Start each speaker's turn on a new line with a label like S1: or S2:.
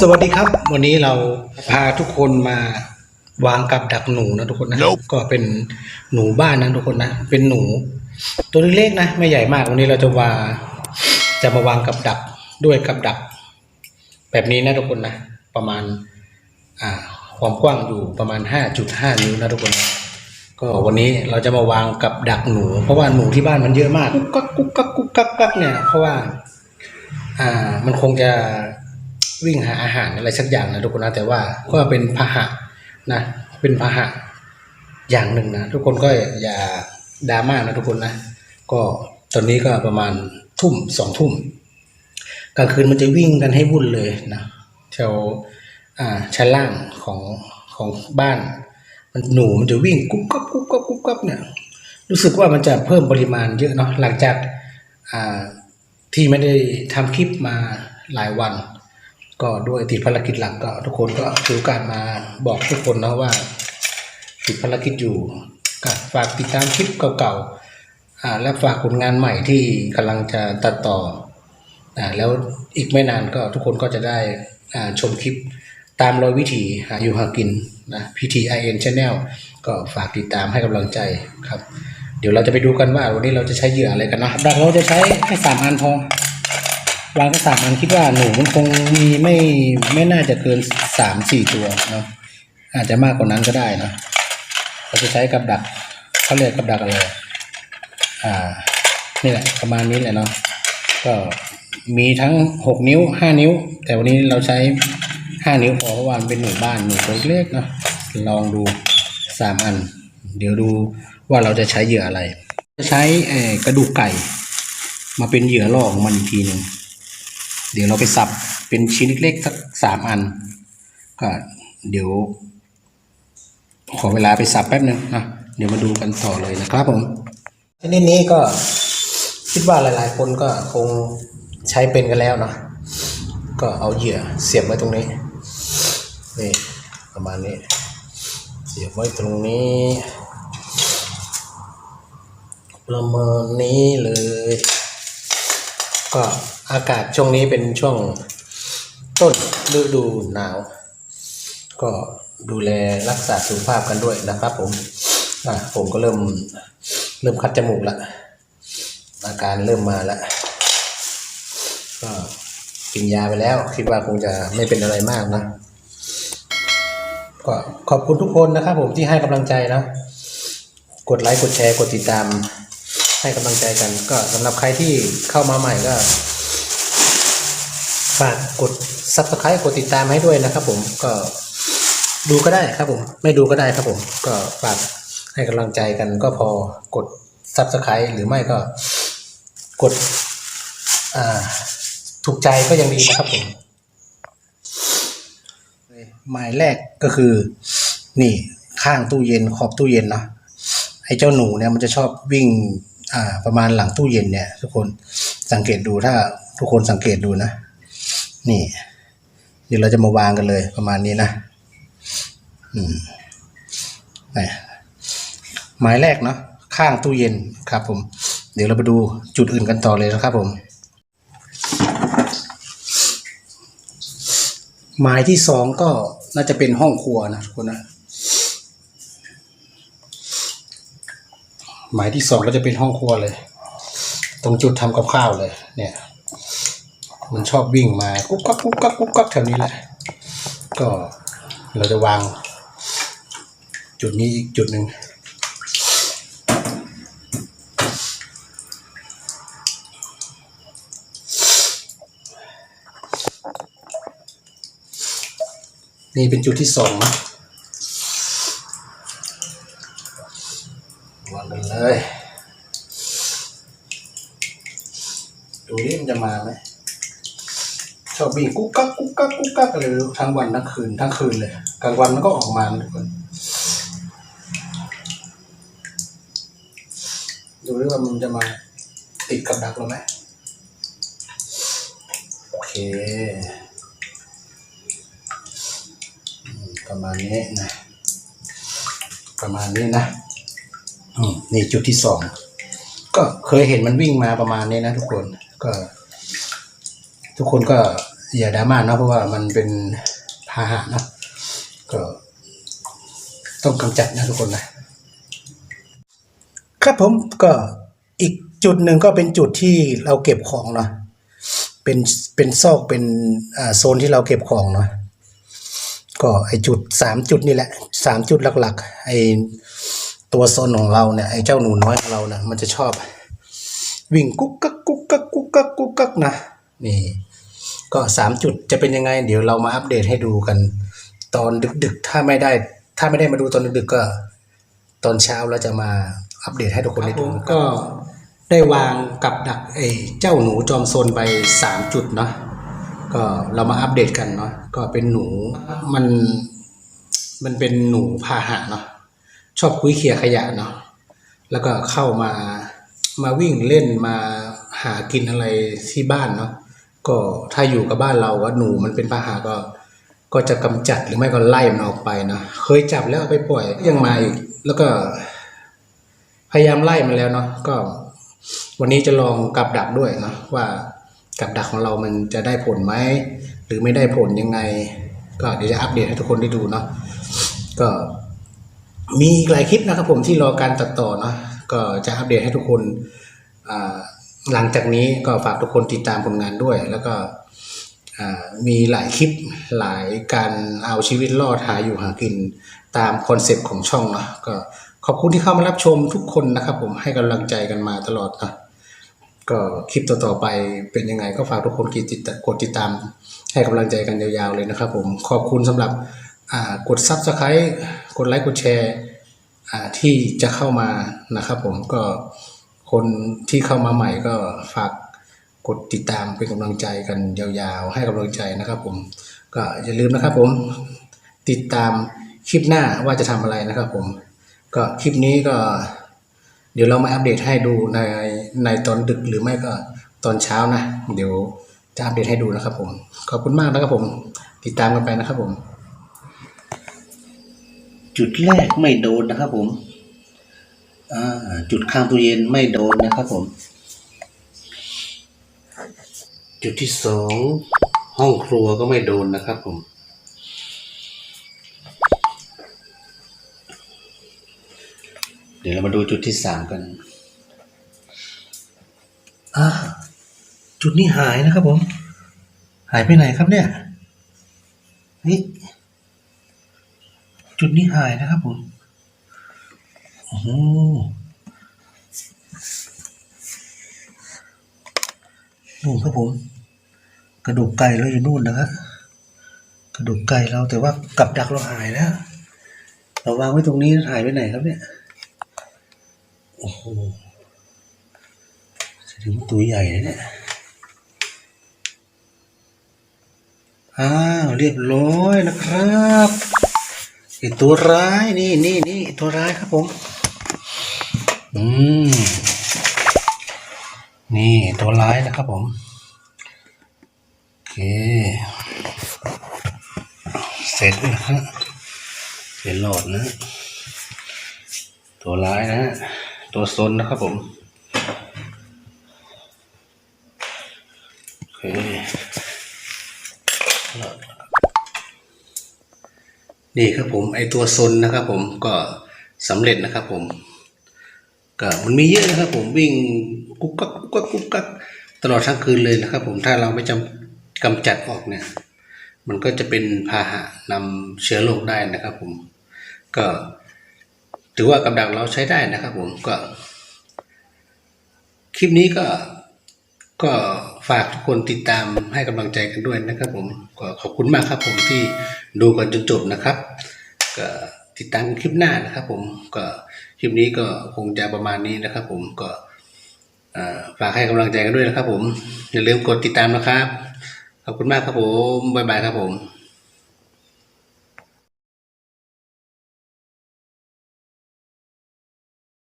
S1: สวัสดีครับ วันนี้เราพาทุกคนมาวางกับดักหนูนะทุกคนนะ
S2: Nope
S1: ก็เป็นหนูบ้านนะทุกคนนะ เป็นหนู ตัวเล็กๆนะ ไม่ใหญ่มากวันนี้เราจะว่าจะมาวางกับดักด้วยกับดัก แบบนี้นะทุกคนนะ ประมาณอ่าความกว้างอยู่ประมาณ 5.5 นิ้วนะทุกคนนะก็วันนี้เราจะมาวางกับดักหนู เพราะว่าหนูที่บ้านมันเยอะมากกุ๊กกักกุ๊กกักกุ๊กกักกักเนี่ยเพราะว่า อ่ามันคงจะ วิ่งหาอาหารอะไรสักอย่างนะทุกคนนะแต่ว่าก็เป็นพาหะนะ เป็นพาหะอย่างหนึ่งนะทุกคนก็อย่าดราม่านะทุกคนนะ ก็ตอนนี้ก็ประมาณทุ่มสองทุ่มกลางคืนมันจะวิ่งกันให้วุ่นเลยนะแถวอ่าชั้นล่างของของบ้าน มันหนูมันจะวิ่งกุ๊บกับกุ๊บกับกุ๊บกับเนี่ย รู้สึกว่ามันจะเพิ่มปริมาณเยอะเนาะหลังจากอ่าที่ไม่ได้ทำคลิปมาหลายวัน ก็ด้วยติดภารกิจหลักก็ทุกคนก็ถือกาสมาบอกทุกคนนะว่าติดภารกิจอยู่ก็ฝากติดตามคลิปเก่าๆอ่าและฝากผลงานใหม่ที่กำลังจะตัดต่ออ่าแล้วอีกไม่นานก็ทุกคนก็จะได้อ่าชมคลิปตามรอยวิถีหาอยู่หากินนะ PTIN Channel ก็ฝากติดตามให้กำลังใจครับ เดี๋ยวเราจะไปดูกันว่าวันนี้เราจะใช้เหยื่ออะไรกันนะดักเราจะใช้แค่สามอันพอ วางแค่สามอันคิดว่าหนูมันคงมีไม่ไม่น่าจะเกินสามสี่ตัวเนาะอาจจะมากกว่านั้นก็ได้นะเราจะใช้กับดักเขาเรียกกับดักอะไรอ่านี่แหละประมาณนี้แหละเนาะก็มีทั้งหกนิ้วห้านิ้ว แต่วันนี้เราใช้ห้านิ้วพอเพราะว่ามันเป็นหนูบ้านหนูตัวเล็กเนาะลองดูสามอัน เดี๋ยวดูว่าเราจะใช้เหยื่ออะไร จะใช้กระดูกไก่ มาเป็นเหยื่อล่อของมันอีกทีหนึ่ง เดี๋ยวเราไปสับเป็นชิ้นเล็กๆสักสามอัน ก็เดี๋ยว ขอเวลาไปสับแป๊บหนึ่งนะเดี๋ยวมาดูกันต่อเลยนะครับผมชนิดนี้ก็คิดว่าหลาย ๆ คนก็คงใช้เป็นกันแล้วเนาะก็เอาเหยื่อเสียบไว้ตรงนี้นี่ประมาณนี้ เสียบไว้ตรงนี้ ประมาณนี้เลย ก็อากาศช่วงนี้เป็นช่วงต้นฤดูหนาว ก็ดูแลรักษาสุขภาพกันด้วยนะครับผมอะผมก็เริ่มเริ่มคัดจมูกล้วอาการเริ่มมาแล้วก็กินยาไปแล้ว คิดว่าคงจะไม่เป็นอะไรมากนะ ก็ขอบคุณทุกคนนะครับผมที่ให้กำลังใจนะ กดไลค์กดแชร์กดติดตาม ให้กำลังใจกัน ก็สำหรับใครที่เข้ามาใหม่ก็ฝากกด subscribe กดติดตามให้ด้วยนะครับผมก็ดูก็ได้ครับผม ไม่ดูก็ได้ครับผม ก็ฝากให้กำลังใจกันก็พอกด subscribe หรือไม่ก็กดอ่าถูกใจก็ยังดีนะครับผมหมายแรกก็คือ นี่ข้างตู้เย็นขอบตู้เย็นเนาะไอ้เจ้าหนูเนี่ยมันจะชอบวิ่ง ประมาณหลังตู้เย็นเนี่ย ทุกคนสังเกตดูถ้าทุกคนสังเกตดูนะ นี่เดี๋ยวเราจะมาวางกันเลยประมาณนี้นะ อืมนี่หมายแรกเนาะข้างตู้เย็นครับผม เดี๋ยวเราไปดูจุดอื่นกันต่อเลยนะครับผมหมายที่สองก็น่าจะเป็นห้องครัวนะทุกคนนะ หมายที่สองก็จะเป็นห้องครัวเลย ตรงจุดทำกับข้าวเลย เนี่ย มันชอบวิ่งมากุ๊กกักกุ๊กกักกุ๊กกักแถวนี้แหละ ก็เราจะวาง จุดนี้อีกจุดหนึ่งนี่เป็นจุดที่สองนะวางกันเลย ดูนี่มันจะมาไหม ชอ บวิ่งกุ๊กกักกุ๊กกักกุ๊กกักเลยทั้งวันทั้งคืนทั้งคืนเลยกลางวันมันก็ออกมาทุกคนดูดิว่ามันจะมาติดกับดักเราไหมโอเค ประมาณนี้นะ ประมาณนี้นะอืมนี่จุดที่สองก็เคยเห็นมันวิ่งมาประมาณนี้นะทุกคนก็ ทุกคนก็ อย่าดราม่าเนาะเพราะว่ามันเป็นพาหะเนาะก็ต้องกำจัดนะทุกคนนะครับผมก็อีกจุดหนึ่งก็เป็นจุดที่เราเก็บของเนาะเป็นเป็นซอกเป็นโซนที่เราเก็บของเนาะก็ไอจุดสามจุดนี่แหละสามจุดหลักๆไอตัวโซนของเราเนี่ยไอเจ้าหนูน้อยของเราเนี่ยมันจะชอบ วิ่งกุ๊กกักกุ๊กกักกุ๊กกักกุ๊กกักนะนี่ ก็สามจุดจะเป็นยังไง เดี๋ยวเรามาอัปเดตให้ดูกัน ตอนดึกๆ ถ้าไม่ได้ ถ้าไม่ได้มาดูตอนดึกๆก็ ตอนเช้าเราจะมาอัปเดตให้ทุกคนได้ดูก็ได้วางกับดักไอ้เจ้าหนูจอมโซนไปสามจุดเนาะก็เรามาอัปเดตกันเนาะก็เป็นหนูมันมันเป็นหนูพาหะเนาะชอบคุยเขี่ยขยะเนาะแล้วก็เข้ามามาวิ่งเล่นมาหากินอะไรที่บ้านเนาะ ก็ถ้าอยู่กับบ้านเราว่าหนูมันเป็นพาหะก็ ก็จะกำจัดหรือไม่ก็ไล่มันออกไปนะเคยจับแล้วไปปล่อยยังมาอีกแล้วก็ พยายามไล่มันแล้วเนาะก็ วันนี้จะลองกับดักด้วยเนาะว่ากับดักของเรามันจะได้ผลไหมหรือไม่ได้ผลยังไง ก็เดี๋ยวจะอัปเดตให้ทุกคนได้ดูเนาะก็มีอีกหลายคลิปนะครับผมที่รอการตัดต่อเนาะก็จะอัปเดตให้ทุกคนอ่า หลังจากนี้ก็ฝากทุกคนติดตามผลงานด้วย แล้วก็มีหลายคลิปหลายการเอาชีวิตรอดหาอยู่หากินตามคอนเซปต์ของช่องเนาะก็ขอบคุณที่เข้ามารับชมทุกคนนะครับ ผมให้กำลังใจกันมาตลอดนะก็คลิปต่อๆไปเป็นยังไงก็ฝากทุกคนกดติดกดติดตาม ให้กำลังใจกันยาวๆเลยนะครับ ผมขอบคุณสำหรับกดซับสไครต์กดไลค์กดแชร์ที่จะเข้ามานะครับ ผมก็ คนที่เข้ามาใหม่ก็ฝากกดติดตามเป็นกำลังใจกันยาวๆ ให้กำลังใจนะครับผม ก็อย่าลืมนะครับผมติดตามคลิปหน้าว่าจะทำอะไรนะครับผม ก็คลิปนี้ก็ เดี๋ยวเรามาอัปเดตให้ดูในในตอนดึกหรือไม่ก็ตอนเช้านะ เดี๋ยวจะอัปเดตให้ดูนะครับผม ขอบคุณมากนะครับผม ติดตามกันไปนะครับผม จุดแรกไม่โดนนะครับผม จุดข้างตู้เย็นไม่โดนนะครับผม จุดที่สองห้องครัวก็ไม่โดนนะครับผม เดี๋ยวเรามาดูจุดที่สามกันอ่าจุดนี้หายนะครับผม หายไปไหนครับเนี่ยนี่จุดนี้หายนะครับผม โหนู่นครับผม กระดูกไก่เราอยู่นู่นนะครับกระดูกไก่เราแต่ว่ากับดักเราหายแล้วเราวางไว้ตรงนี้หายไปไหนครับเนี่ยโอ้โหแสดงตัวใหญ่นะเนี่ยอ้าวเรียบร้อยนะครับไอตัวร้ายนี่นี่นี่ตัวร้ายครับผม อืม นี่ตัวร้ายนะครับผม โอเค เสร็จนะฮะเป็นหลอดนะ ตัวร้ายนะฮะตัวซนนะครับผม โอเคนี่ครับผม ไอตัวซนนะครับผมก็สำเร็จนะครับผม ก็มันมีเยอะนะครับ ผมวิ่งกุ๊กกักกุ๊กกักกุ๊กกักตลอดทั้งคืนเลยนะครับ ผมถ้าเราไม่จำกำจัดออกเนี่ย มันก็จะเป็นพาหะนำเชื้อโรคได้นะครับ ผม ก็ถือว่ากับดักเราใช้ได้นะครับ ผมก็คลิปนี้ก็ก็ฝากทุกคนติดตามให้กำลังใจกันด้วยนะครับ ผมก็ขอบคุณมากครับ ผมที่ดูกันจนจบนะครับก็ ติดตามคลิปหน้านะครับ ผมก็คลิปนี้ก็คงจะประมาณนี้นะครับ ผมก็ฝากให้กำลังใจกันด้วยนะครับ ผมอย่าลืมกดติดตามนะครับขอบคุณมากครับผมบ๊ายบายครับผม